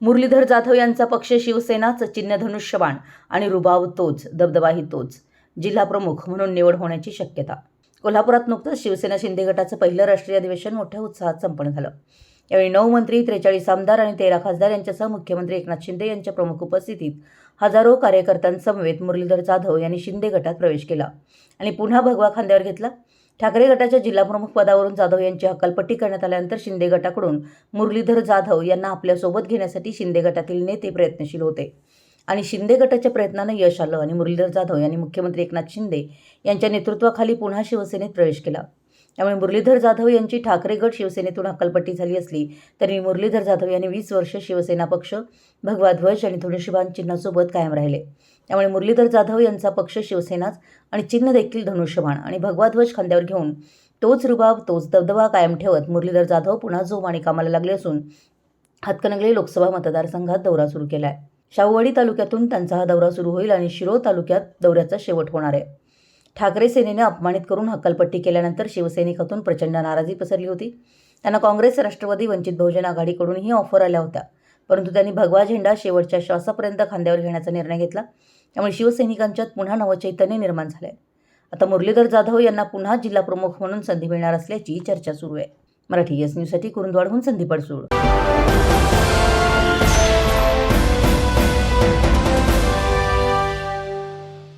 मुरलीधर जाधव यांचा पक्ष शिवसेनाच चिन्ह धनुष्यबाण आणि रुबाव तोच दबदबाही तोच जिल्हा प्रमुख म्हणून निवड होण्याची शक्यता. कोल्हापुरात नुकतंच शिवसेना शिंदे गटाचं पहिलं राष्ट्रीय अधिवेशन मोठ्या उत्साहात संपन्न झालं. यावेळी नऊ मंत्री त्रेचाळीस आमदार आणि तेरा खासदार यांच्यासह मुख्यमंत्री एकनाथ शिंदे यांच्या प्रमुख उपस्थितीत हजारो कार्यकर्त्यांसमवेत मुरलीधर जाधव यांनी शिंदे गटात प्रवेश केला आणि पुन्हा भगवा खांद्यावर घेतला. ठाकरे गटाच्या जिल्हाप्रमुख पदावरून जाधव यांची हकालपट्टी करण्यात आल्यानंतर शिंदे गटाकडून मुरलीधर जाधव यांना आपल्यासोबत घेण्यासाठी शिंदे गटातील नेते प्रयत्नशील होते. आणि शिंदे गटाच्या प्रयत्नानं यश आलं आणि मुरलीधर जाधव यांनी मुख्यमंत्री एकनाथ शिंदे यांच्या नेतृत्वाखाली पुन्हा शिवसेनेत प्रवेश केला. त्यामुळे मुरलीधर जाधव यांची ठाकरे गट शिवसेनेतून हक्कलपट्टी झाली असली तरी मुरलीधर जाधव यांनी वीस वर्ष शिवसेना पक्ष भगवा ध्वज आणि धनुष्यबाण चिन्हासोबत कायम राहिले. त्यामुळे मुरलीधर जाधव यांचा पक्ष शिवसेनाच आणि चिन्ह देखील धनुष्यबाण आणि भगवा ध्वज खांद्यावर घेऊन तोच रुबाब तोच दबदबा कायम ठेवत मुरलीधर जाधव पुन्हा जोम आणि कामाला लागले असून हातकणंगले लोकसभा मतदारसंघात दौरा सुरू केला आहे शाहूवाडी तालुक्यातून त्यांचा हा दौरा सुरू होईल आणि शिरोळ तालुक्यात दौऱ्याचा शेवट होणार आहे. ठाकरे सेनेने अपमानित करून हक्कलपट्टी केल्यानंतर शिवसैनिकातून प्रचंड नाराजी पसरली होती. त्यांना काँग्रेस राष्ट्रवादी वंचित बहुजन आघाडीकडूनही ऑफर आल्या होत्या. परंतु त्यांनी भगवा झेंडा शेवटच्या श्वासापर्यंत खांद्यावर घेण्याचा निर्णय घेतला. त्यामुळे शिवसैनिकांच्यात पुन्हा नवचैतन्य निर्माण झालंय. आता मुरलीधर जाधव यांना पुन्हा जिल्हा प्रमुख म्हणून संधी मिळणार असल्याची चर्चा सुरू आहे. मराठी एस न्यूजसाठी कुरुंदवाडहून संदीप अडसूळ.